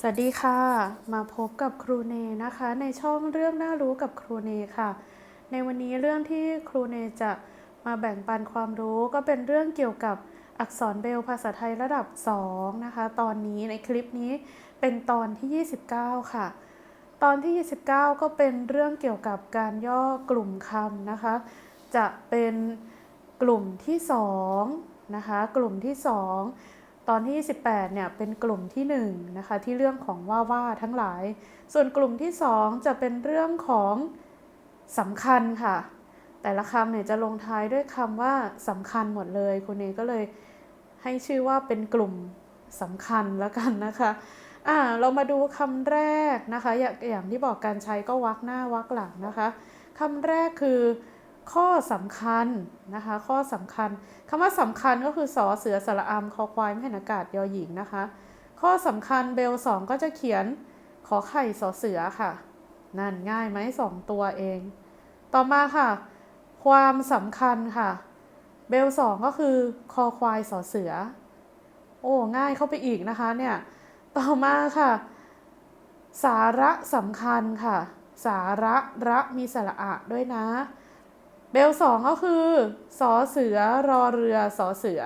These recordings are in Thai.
สวัสดีค่ะ มาพบกับครูเนนะคะ ในช่องเรื่องน่ารู้กับครูเนค่ะ ในวันนี้เรื่องที่ครูเนจะมาแบ่งปันความรู้ก็เป็นเรื่องเกี่ยวกับอักษรเบลภาษาไทยระดับ 2 นะคะ ตอนนี้ในคลิปนี้เป็นตอนที่ 29 ค่ะ ตอนที่ 29 ก็เป็นเรื่องเกี่ยวกับการย่อกลุ่มคำนะคะ จะเป็นกลุ่มที่2นะคะ กลุ่มที่ 2 ตอนที่28เนี่ยเป็นกลุ่มที่1นะคะที่เรื่องของว่าว่าทั้งหลาย ส่วนกลุ่มที่ 2 จะเป็นเรื่องของสำคัญค่ะ แต่ละคำเนี่ยจะลงท้ายด้วยคำว่าสำคัญหมดเลยคุณเอก็เลยให้ชื่อว่าเป็นกลุ่มสำคัญแล้วกันนะคะอ่าเรามาดูคำแรกนะคะ อย่างอย่างที่บอกการใช้ก็วักหน้าวักหลังนะคะคำแรกคือ ข้อสำคัญนะคะ ข้อสำคัญคำว่าสำคัญก็คือสอเสือสระอำคอควายไม่เห็นอากาศยอหญิงนะคะ ข้อสำคัญเบลสองก็จะเขียนขอไข่สอเสือค่ะ นั่นง่ายไหมสองตัวเอง ต่อมาค่ะ ความสำคัญค่ะ เบลสองก็คือคอควายสอเสือ โอ้ง่ายเข้าไปอีกนะคะเนี่ย ต่อมาค่ะ สาระสำคัญค่ะ สาระระมีสระอะด้วยนะ เบลสองก็คือสอเสือรอเรือสอเสือ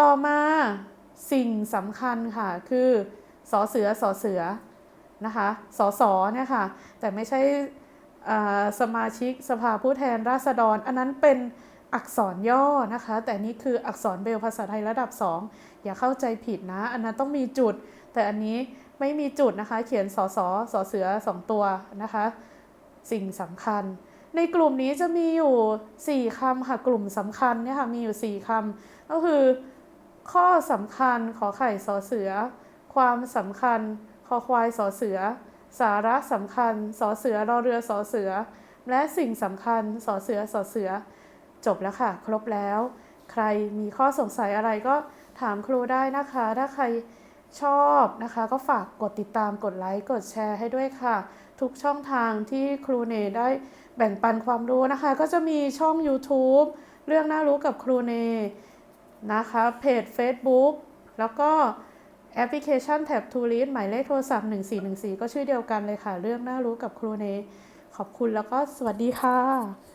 ต่อมาสิ่งสำคัญค่ะคือสอเสือสอเสือนะคะสอสอเนี่ยค่ะแต่ไม่ใช่สมาชิกสภาผู้แทนราษฎร อันนั้นเป็นอักษรย่อนะคะ แต่นี่คืออักษรเบลภาษาไทยระดับ 2 อย่าเข้าใจผิดนะ อันนั้นต้องมีจุด แต่อันนี้ไม่มีจุดนะคะ เขียนสอสอสอเสือสองตัวนะคะ สิ่งสำคัญ ในกลุ่มนี้จะมีอยู่ 4คำค่ะ กลุ่มสำคัญเนี่ยค่ะ มีอยู่ 4คำก็คือ ข้อสำคัญขอไข่สอเสือ ความสำคัญคอควายสอเสือ สาระสำคัญสอเสือรอเรือสอเสือ และสิ่งสำคัญสอเสือสอเสือ จบแล้วค่ะ ครบแล้ว ใครมีข้อสงสัยอะไรก็ถามครูได้นะคะ ถ้าใครชอบนะคะ ก็ฝากกดติดตามกดไลค์กดแชร์ให้ด้วยค่ะ ทุกช่องทางที่ครูเนได้ แบ่งปันความรู้นะคะ ก็จะมีช่อง YouTube เรื่องน่ารู้กับครูเนนะคะเพจ Facebook แล้วก็แอปพลิเคชันแท็บทูริสหมายเลขโทรศัพท์ 1414 ก็ชื่อเดียวกันเลยค่ะ เรื่องน่ารู้กับครูเน ขอบคุณแล้วก็สวัสดีค่ะ